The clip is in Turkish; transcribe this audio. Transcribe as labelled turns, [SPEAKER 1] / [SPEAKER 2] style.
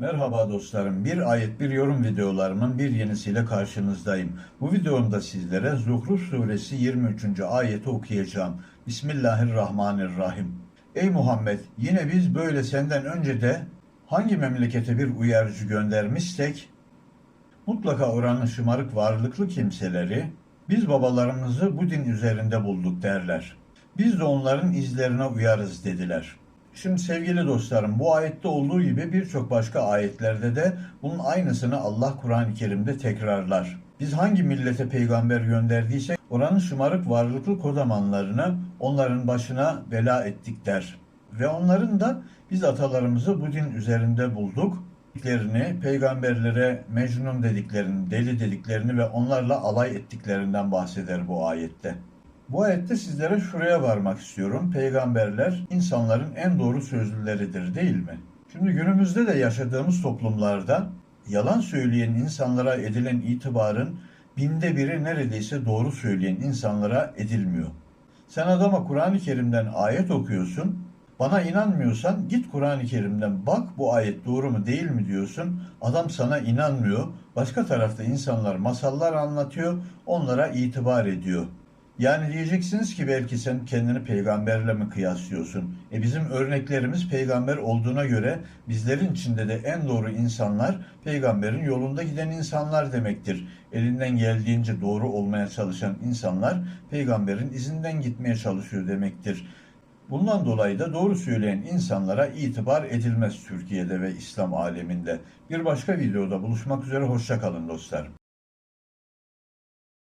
[SPEAKER 1] Merhaba dostlarım. Bir ayet bir yorum videolarımın bir yenisiyle karşınızdayım. Bu videomda sizlere Zuhruf suresi 23. ayeti okuyacağım. Bismillahirrahmanirrahim. Ey Muhammed yine biz böyle senden önce de hangi memlekete bir uyarıcı göndermişsek mutlaka oranın şımarık varlıklı kimseleri biz babalarımızı bu din üzerinde bulduk derler. Biz de onların izlerine uyarız dediler. Şimdi sevgili dostlarım bu ayette olduğu gibi birçok başka ayetlerde de bunun aynısını Allah Kur'an-ı Kerim'de tekrarlar. Biz hangi millete peygamber gönderdiysek oranın şımarık varlıklı kodamanlarını onların başına bela ettik der. Ve onların da biz atalarımızı bu din üzerinde bulduk dediklerini, peygamberlere mecnun dediklerini, deli dediklerini ve onlarla alay ettiklerinden bahseder bu ayette. Bu ayette sizlere şuraya varmak istiyorum. Peygamberler insanların en doğru sözlüleridir değil mi? Şimdi günümüzde de yaşadığımız toplumlarda yalan söyleyen insanlara edilen itibarın binde biri neredeyse doğru söyleyen insanlara edilmiyor. Sen adama Kur'an-ı Kerim'den ayet okuyorsun, bana inanmıyorsan git Kur'an-ı Kerim'den bak bu ayet doğru mu değil mi diyorsun. Adam sana inanmıyor. Başka tarafta insanlar masallar anlatıyor, onlara itibar ediyor. Yani diyeceksiniz ki belki sen kendini peygamberle mi kıyaslıyorsun? E bizim örneklerimiz peygamber olduğuna göre bizlerin içinde de en doğru insanlar peygamberin yolunda giden insanlar demektir. Elinden geldiğince doğru olmaya çalışan insanlar peygamberin izinden gitmeye çalışıyor demektir. Bundan dolayı da doğru söyleyen insanlara itibar edilmez Türkiye'de ve İslam aleminde. Bir başka videoda buluşmak üzere hoşçakalın dostlarım.